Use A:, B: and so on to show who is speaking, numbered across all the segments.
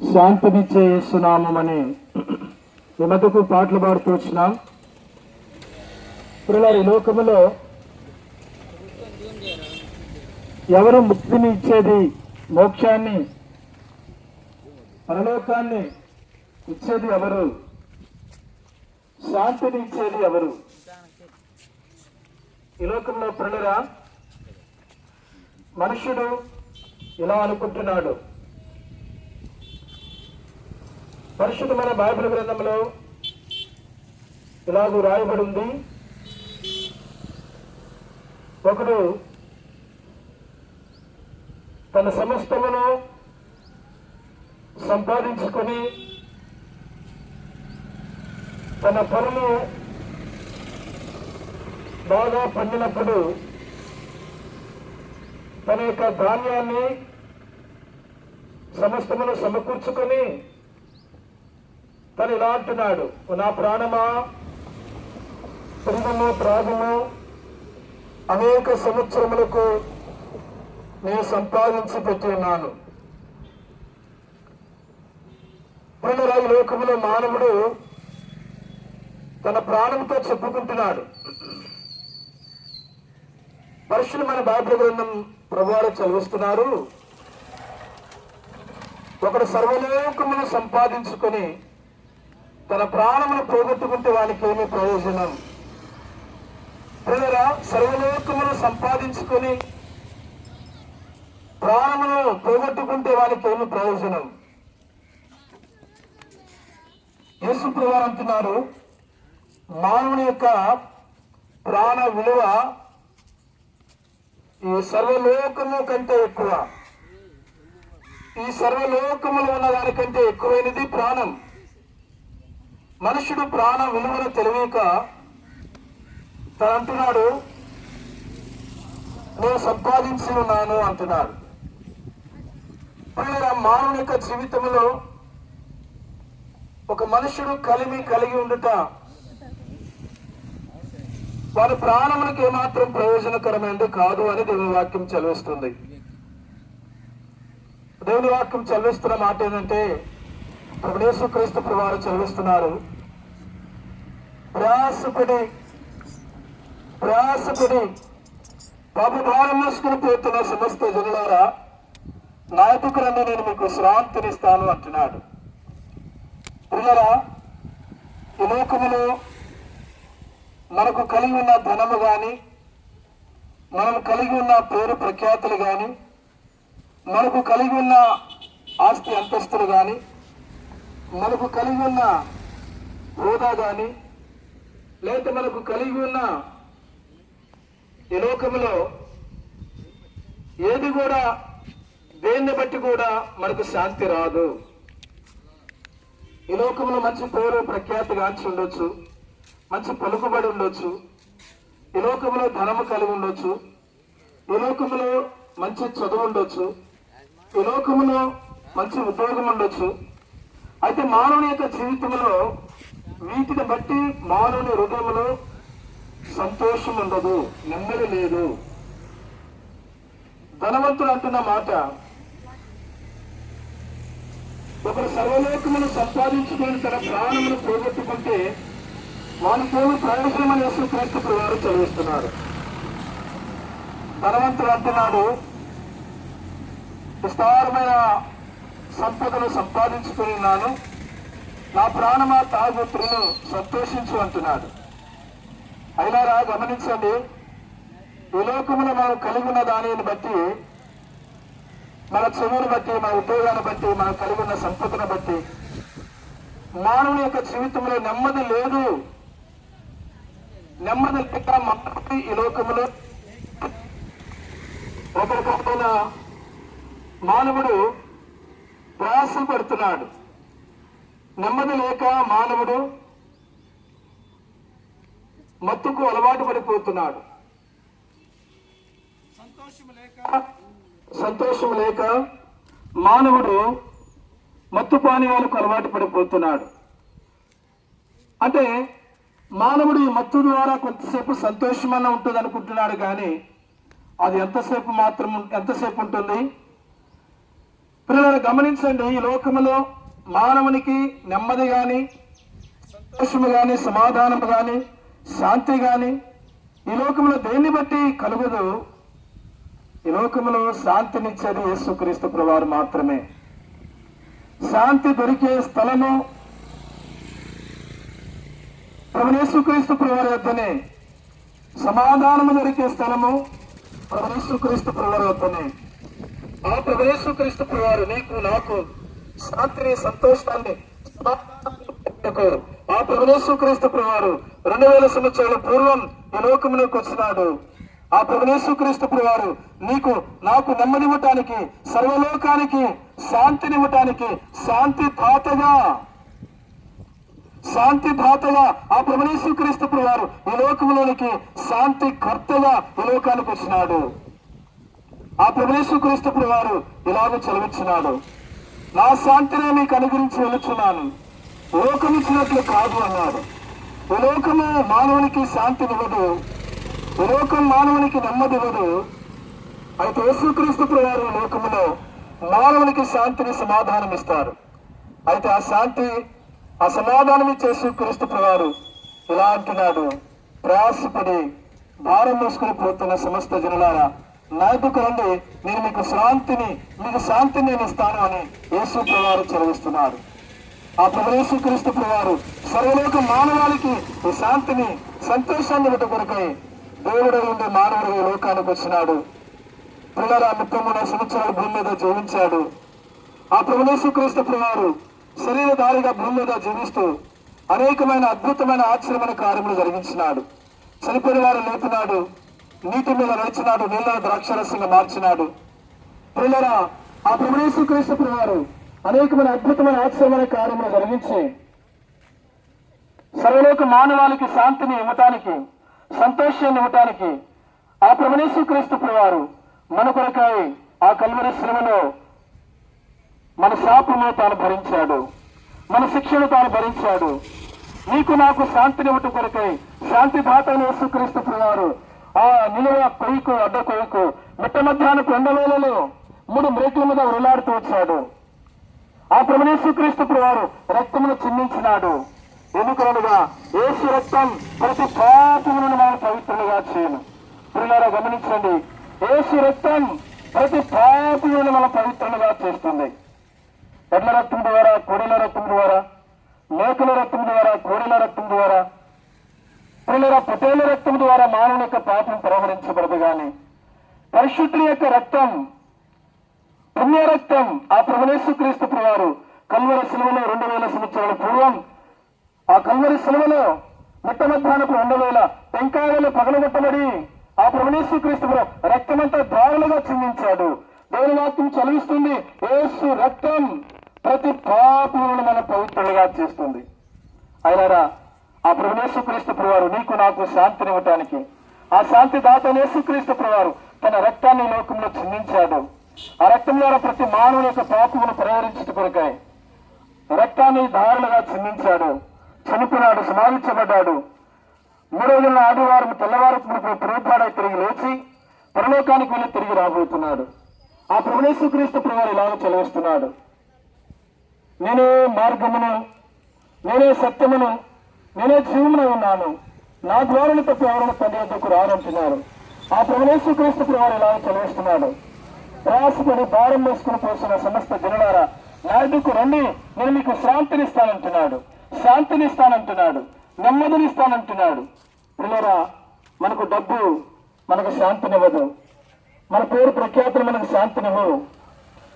A: శాంతినిచ్చే యేసునామని ఈ పాటలు పాడుతూ వచ్చినాం ఇప్పుడు ఈ లోకములో ఎవరు ముక్తిని ఇచ్చేది? మోక్షాన్ని పరలోకాన్ని ఇచ్చేది ఎవరు? శాంతిని ఇచ్చేది ఎవరు? ఈ లోకంలో ప్రణరా మనుషుడు ఇలా అనుకుంటున్నాడు. పరిశుద్ధమైన బైబిల్ గ్రంథంలో ఇలాగూ రాయబడి ఉంది ఒకడు తన సమస్తమును సంపాదించుకొని తన పొలము బాగా పండినప్పుడు తన యొక్క ధాన్యాన్ని సమస్తమును సమకూర్చుకొని తను ఇలా అంటున్నాడు నా ప్రాణమా? ప్రేమము ప్రాణము అనేక సంవత్సరములకు నేను సంపాదించి పెట్టి ఉన్నాను. ప్రియులారా, ఈ మానవుడు తన ప్రాణంతో చెప్పుకుంటున్నాడు. పరిశుభ్రమైన బాధ్య గ్రంథం ప్రభువారు చదివిస్తున్నారు. ఒకడు సర్వలోకమును సంపాదించుకొని తన ప్రాణమును పోగొట్టుకుంటే వానికి ఏమీ ప్రయోజనం. ప్రజల సర్వలోకమును సంపాదించుకొని ప్రాణమును పోగొట్టుకుంటే వానికి ఏమి ప్రయోజనం. యేసు ప్రభువారు అంటున్నారు మానవుని యొక్క ప్రాణ విలువ ఈ సర్వలోకము కంటే ఎక్కువ. ఈ సర్వలోకములు ఉన్న దానికంటే ఎక్కువైనది ప్రాణం. మనుషుడు ప్రాణ విలువను తెలియక తను అంటున్నాడు నేను సంపాదించి ఉన్నాను అంటున్నాడు. ప్రియులారా, మానవుని యొక్క జీవితంలో ఒక మనుషుడు కలిమి కలిగి ఉండుట వారి ప్రాణములకు ఏమాత్రం ప్రయోజనకరమైనది కాదు అని దేవుని వాక్యం చదివిస్తుంది. దేవుని వాక్యం చదివిస్తున్న మాట ఏంటంటే ప్రభునేశ్వ క్రీస్తు వారు చదివిస్తున్నారు రాసుకుని రాసుకుని ప్రభు భారం వేసుకుని పోతున్న సమస్త జనులారా నా నేను మీకు శ్రాంతినిస్తాను అంటున్నాడు. పిల్లరా ఈ లోకములో మనకు కలిగి ఉన్న ధనము కానీ మనం కలిగి ఉన్న పేరు ప్రఖ్యాతులు కానీ మనకు కలిగి ఉన్న ఆస్తి అంతస్తులు కానీ మనకు కలిగి ఉన్న హోదా కానీ లేక మనకు కలిగి ఉన్న ఈ లోకములో ఏది కూడా దేన్ని బట్టి కూడా మనకు శాంతి రాదు. ఈ లోకంలో మంచి పేరు ప్రఖ్యాతి గాంచి ఉండొచ్చు. మంచి పలుకుబడి ఉండొచ్చు. ఈ లోకంలో ధనము కలిగి ఉండొచ్చు. ఈ లోకంలో మంచి చదువు ఉండొచ్చు. ఈ లోకంలో మంచి ఉద్యోగం ఉండొచ్చు. అయితే మానవుని యొక్క జీవితంలో వీటిని బట్టి మానవుని హృదయంలో సంతోషం ఉండదు నెమ్మది లేదు. ధనవంతుడు అంటున్న మాట ఒకరు సర్వలోకమును సంపాదించుకొని తన ప్రాణమును పోగొట్టుకుంటే వానికేమి ప్రయోజనం అని యేసుక్రీస్తు వారు చదివిస్తున్నారు. ధనవంతుడు అంటున్నాడు విస్తారమైన సంపదను సంపాదించుకుని ఉన్నాను నా ప్రాణమా తాగుత్రులు సంతోషించు అంటున్నాడు. అయినారా గమనించండి ఈ లోకములో మనం కలిగి ఉన్న దానిని బట్టి మన చదువును బట్టి మన ఉద్యోగాన్ని బట్టి మనం కలిగి ఉన్న సంపదను బట్టి మానవుని యొక్క జీవితంలో నెమ్మది లేదు. నెమ్మది లేక మనకి ఈ లోకములో ఒకరికొకైన మానవుడు ప్రయాసం పడుతున్నాడు. నెమ్మది లేక మానవుడు మత్తుకు అలవాటు పడిపోతున్నాడు. సంతోషం లేక మానవుడు మత్తు పానీయాలకు అలవాటు పడిపోతున్నాడు. అంటే మానవుడు ఈ మత్తు ద్వారా కొంతసేపు సంతోషమన్న ఉంటుంది అనుకుంటున్నాడు కానీ అది ఎంతసేపు మాత్రం ఎంతసేపు ఉంటుంది? పిల్లలు గమనించండి ఈ లోకములో మానవునికి నెమ్మది కానీ సంతోషము కానీ సమాధానము కానీ శాంతి కానీ ఈ లోకంలో దేన్ని బట్టి కలుగదు? ఈ లోకంలో శాంతినిచ్చేది యేసుక్రీస్తు ప్రభువారు మాత్రమే. శాంతి దొరికే స్థలము ప్రభు యేసుక్రీస్తు ప్రభువారి వద్దనే. సమాధానము దొరికే స్థలము ప్రభు యేసుక్రీస్తు ప్రభువారి వద్దనే. ఆ ప్రభు యేసుక్రీస్తు ప్రభువారు నీకు నాకు శాంతిని సంతోషాన్ని ఆ ప్రభు యేసుక్రీస్తు రెండు వేల సంవత్సరాల పూర్వం ఈ లోకంలోకి వచ్చినాడు. ఆ ప్రభు యేసుక్రీస్తు నీకు నాకు నెమ్మదివ్వటానికి సర్వలోకానికి శాంతినివ్వటానికి శాంతి దాతగా. శాంతి దాతగా. ఆ ప్రభు క్రీస్తు వారు ఈ లోకంలోనికి శాంతి కర్తగా ఈ లోకానికి వచ్చినాడు. ఆ ప్రభు క్రీస్తు వారు ఇలాగ చదివించినాడు నా శాంతినే మీకు అనుగురించి వెళుచున్నాను లోకం ఇచ్చినట్లు కాదు అన్నాడు. లోకము మానవునికి శాంతినివ్వదు. ఈ లోకం మానవునికి నెమ్మదివ్వదు. అయితే యేసుక్రీస్తు వారు లోకములో మానవునికి శాంతిని సమాధానం ఇస్తారు అయితే ఆ శాంతి ఆ సమాధానం ఇచ్చే క్రీస్తు వారు ఇలా అంటున్నాడు. ప్రయాసపడి భారం మోసుకుని పోతున్న సమస్త జనులారా నా రండి. నేను మీకు శాంతిని మీకు శాంతిని నేను ఇస్తాను అని యేసు ప్రభువారు చదివిస్తున్నారు ఆ ప్రభుయేసు క్రీస్తు ప్రభువారు సర్వలోక మానవాళికి ఈ శాంతిని సంతోషాన్ని ఇవ్వట కొరకై దేవుడు ఉండే మానవుడు ఈ లోకానికి వచ్చినాడు. పిల్లల ముప్పై మూడు సంవత్సరాలు భూమి మీద జీవించాడు. ఆ ప్రభుయేసు క్రీస్తు ప్రభువారు శరీరధారిగా భూమి మీద జీవిస్తూ అనేకమైన అద్భుతమైన ఆశ్చర్యమైన కార్యములు జరిగించినాడు. చనిపోయిన వారు లేపినాడు. నీతి మీద నడిచినాడు నీళ్ళ ద్రాక్షరసంగా మార్చినాడు. పిల్లరా ఆ ప్రభుణేశ్వర క్రీస్తు వారు అనేకమైన అద్భుతమైన ఆశ్చర్యమైన కార్యములు జరిగించి సర్వలోక మానవాళికి శాంతిని ఇవ్వటానికి సంతోషాన్ని ఇవ్వటానికి ఆ ప్రభుణేశ్వర క్రీస్తు వారు మన కొరకాయ ఆ కల్వరి శ్రమలో మన శాపము తాను భరించాడు మన శిక్షను తాను భరించాడు. నీకు నాకు శాంతినివ్వటం కొరకై శాంతి దాతను యేసుక్రీస్తు వారు ఆ నిలువ కొయ్యకు అడ్డ కొయ్యకు మిట్ట మధ్యాహ్నపు ఎండవేళలో మూడు మ్రేట్ల మీద ఉరులాడుతూ వచ్చాడు. ఆ ప్రభునేశ్వక్రీస్తు వారు రక్తమును చిందించినాడు. ఎందుకనగా ఏసు రక్తం ప్రతి పాపములను మనం పవిత్రులుగా చేయను. పిల్లరా గమనించండి. ఏసు రక్తం ప్రతి పాపములను మనం పవిత్రులుగా చేస్తుంది. ఎడ్ల రక్తం ద్వారా కోడెల రక్తం ద్వారా మేకల రక్తం ద్వారా కోడెల రక్తం ద్వారా ప్రియుల పొటేల రక్తం ద్వారా మానవుని యొక్క పాపం పరిహరించబడదు గాని పరిశుద్ధుని యొక్క రక్తం పుణ్య రక్తం ఆ ప్రభునేశ్వ క్రీస్తు వారు కల్వర శిలువలో రెండు వేల సంవత్సరాల పూర్వం ఆ కల్వరి శిలువలో మిట్ట మధ్యాహ్నపు రెండు వేల టెంకాయలు పగలగొట్టబడి ఆ ప్రభునేశ్వ క్రీస్తు రక్తమంతా దారులుగా చిందించాడు. దేవుని వాక్యం చదివిస్తుంది ఏసు రక్తం ప్రతి పాపములను మన పవిత్రులుగా చేస్తుంది. అయినారా ఆ ప్రభునేశ్వ ప్రవారు నీకు నాకు శాంతినివ్వటానికి ఆ శాంతి దాత యేసుక్రీస్తు వారు తన రక్తాన్ని లోకంలో చిందించాడు. ఆ రక్తం ద్వారా ప్రతి మానవుని యొక్క పాపమును పరిహరించుట కొరకాయ రక్తాన్ని దారులుగా చిందించాడు. చనిపోయినాడు సమాధించబడ్డాడు మూడో నెలల ఆదివారం తెల్లవారు పురుగుపాడై తిరిగి లేచి పరలోకానికి వెళ్ళి తిరిగి రాబోతున్నాడు. ఆ ప్రభునేశ్వ క్రీస్తు ఇలాగ చెలవిస్తున్నాడు. నేనే మార్గమును నేనే సత్యమును నేనే జీవమునే ఉన్నాను. నా ద్వారాను తప్పి ఎవరైనా తండ్రి వద్దకు రారంటున్నారు ఆ ప్రవేశ క్రీస్తు వారు ఇలా చదివిస్తున్నాడు ప్రయాసపడి భారం వేసుకుని పోసిన సమస్త జనులారా నా ఎదుకు రండి నేను మీకు శాంతినిస్తానంటున్నాడు. శాంతినిస్తానంటున్నాడు. నెమ్మదినిస్తానంటున్నాడు. పిల్లరా మనకు డబ్బు మనకు శాంతినివ్వదు. మన పేరు ప్రఖ్యాతులు మనకు శాంతినివ్వవు.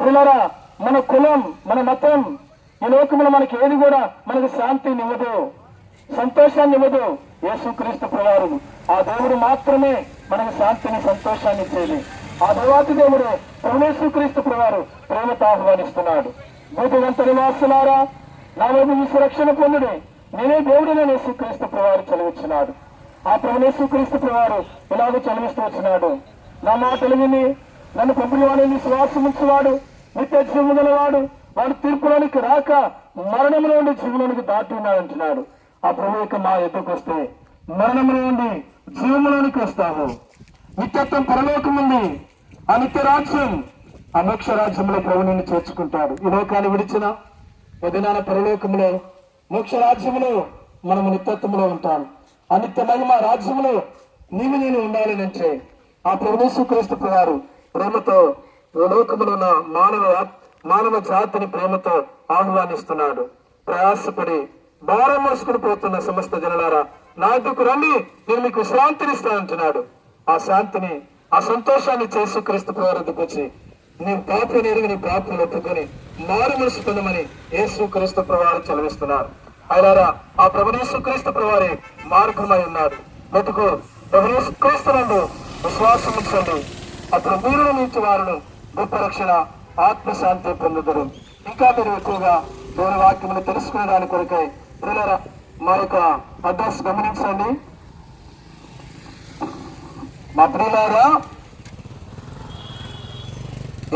A: పిల్లరా మన కులం మన మతం ఈ లోకంలో మనకి ఏది కూడా మనకు శాంతినివ్వదు. సంతోషాన్ని ఇవ్వదు. యేసుక్రీస్తు ప్రవారు ఆ దేవుడు మాత్రమే మనకు శాంతిని సంతోషాన్ని ఇచ్చేది. ఆ దేవాతి దేవుడు పరమేశ్వక్రీస్తు ప్రవారు ప్రేమతో ఆహ్వానిస్తున్నాడు. భూతివంత నివాసులారా నా వైపు మీ సురక్షణ పొందుడి. నేనే దేవుడిని యేసుక్రీస్తు ప్రవారు చదివించినాడు. ఆ పరమేశ్వక్రీస్తు ప్రవారు ఇలాగ చదివిస్తూ వచ్చినాడు. నా మాటలు విని నన్ను పంపిణీ వాడిని విశ్వాసం నిత్య జీవముల వాడు వాడు తీర్పులోనికి రాక మరణంలో ఉండే జీవులోనికి దాటి ఉన్నాడంటున్నాడు ఆ ప్రభు యొక్క మా ఎద్దుకు వస్తే మరణములో నుండి జీవములోనికి వస్తాము నిత్యత్వం పరలోకం ఉంది. ఆ నిత్య రాజ్యం అమోక్ష రాజ్యంలో ప్రభు నిన్ను చేర్చుకుంటాడు. ఈ లోకాన్ని విడిచిన వదినాన పరలోకంలో మోక్ష రాజ్యంలో మనము నిత్యత్వంలో ఉంటాం. ఆ నిత్య మహిమ రాజ్యంలో నీవు నేను ఉండాలని అంటే ఆ ప్రభునేశ్వ క్రీస్తు గారు ప్రేమతో లోకములో ఉన్న మానవ మానవ జాతిని ప్రేమతో ఆహ్వానిస్తున్నాడు. ప్రయాసపడి భారం మోసుకుని పోతున్న సమస్త జనలారా నా దగ్గరకు రండి నేను మీకు శాంతిని ఇస్తానంటున్నాడు ఆ శాంతిని ఆ సంతోషాన్ని చేసి క్రీస్తు ప్రారంభకు వచ్చి నీ పాప ఎరిగి నీ పాపను ఒప్పుకొని మారు మనసు పొందమని యేసు క్రీస్తు ప్రవారు చదివిస్తున్నారు అయినారా ఆ ప్రభునేసు క్రీస్తు ప్రవారి మార్గమై ఉన్నారు బతుకు ప్రభునేసు క్రీస్తు నందు విశ్వాసం ఉంచండి. అతను మీరు నుంచి వారును గొప్ప రక్షణ ఆత్మశాంతి పొందుదరు. ఇంకా మీరు ఎక్కువగా దేవుని వాక్యములు తెలుసుకునే దాని కొరకై మా యొక్క అడ్రస్ గమనించండి. మా ప్రియులారా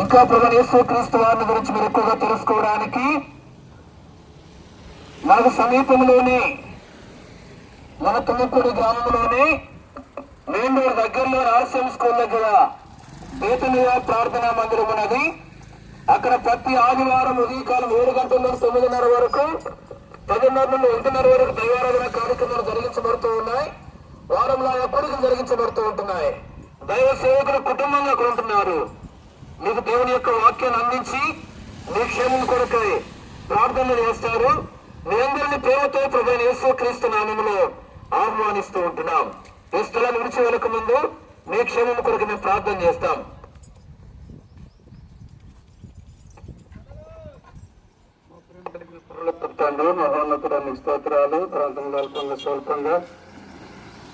A: ఇంకా ప్రభు యేసుక్రీస్తు వారిని గురించి మీరు ఎక్కువగా తెలుసుకోవడానికి నాకు సమీపంలోని మన తుమ్మపూడి గ్రామంలోని మెయిన్ రోడ్ దగ్గరలో రాజశ్యామ స్కూల్ దగ్గర బేతనీయ ప్రార్థనా మందిరం ఉన్నది. అక్కడ ప్రతి ఆదివారం ఉదయకాలం ఏడు గంటల నుండి తొమ్మిదిన్నర వరకు పదిన్నర నుండి ఒకటిన్నర వరకు దైవారాధన కార్యక్రమాలు జరిగించబడుతూ ఉన్నాయి. వారంలో ఎప్పటికీ జరిగించబడుతూ ఉంటున్నాయి. దైవ సేవకులు కుటుంబంగా అక్కడ ఉంటున్నారు మీకు దేవుని యొక్క వాక్యాన్ని అందించి మీ క్షేమం కొరకై ప్రార్థనలు చేస్తారు. మీ అందరిని ప్రేమతో ప్రభు యేసు క్రీస్తు నామంలో ఆహ్వానిస్తూ ఉంటున్నాం. ఈ స్థలాన్ని విడిచి వెళ్ళక ముందు మీ క్షేమం కొరకు మేము ప్రార్థన చేస్తాం. తండ్రి మహోన్నతుడానికి స్తోత్రాలు ప్రాంతంలో అల్పంగా స్వల్పంగా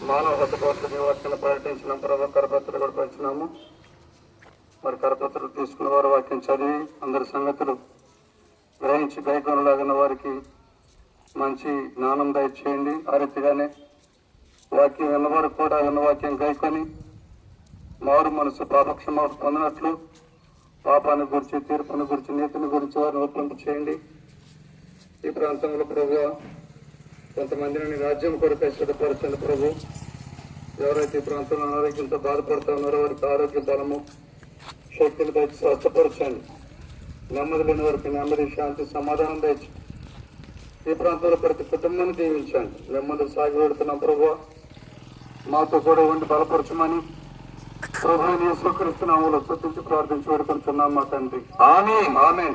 A: మానవ హతపోట్ల నివాసన పర్యటించిన ప్రభావ కరపత్రులు కూడా పంచినాము మరి కరపత్రులు తీసుకున్న వారు వాక్యం చదివి అందరి సంగతులు గ్రహించి గైకొనలాగిన వారికి మంచి జ్ఞానం దయచేయండి. ఆ రీతిగానే వాక్యం విన్నవారు కూడా విన్న వాక్యం గైకొని మారు మనసు పాపక్షమ పొందినట్లు పాపాన్ని గురించి తీర్పుని గురించి నీతిని గురించి వారిని ఒప్పింపు చేయండి ఈ ప్రాంతంలో ప్రభు కొంతమందిని రాజ్యం కొరకు సిద్ధపరచండి ప్రభు ఎవరైతే ఈ ప్రాంతంలో అనారోగ్యంతో బాధపడుతూ ఉన్నారో వారికి ఆరోగ్య బలము శక్తులు తెచ్చి స్వచ్ఛపరచండి నెమ్మది లేని వారికి నెమ్మది శాంతి సమాధానం తెచ్చి ఈ ప్రాంతంలో ప్రతి కుటుంబాన్ని దీవించండి. నెమ్మది సాగి పెడుతున్నాం ప్రభు మాతో కూడా ఉండి బలపరచమని ప్రభు యేసుక్రీస్తు స్తుతించి ప్రార్థించి వేడుకుంటున్నాం మా తండ్రి. ఆమె ఆమె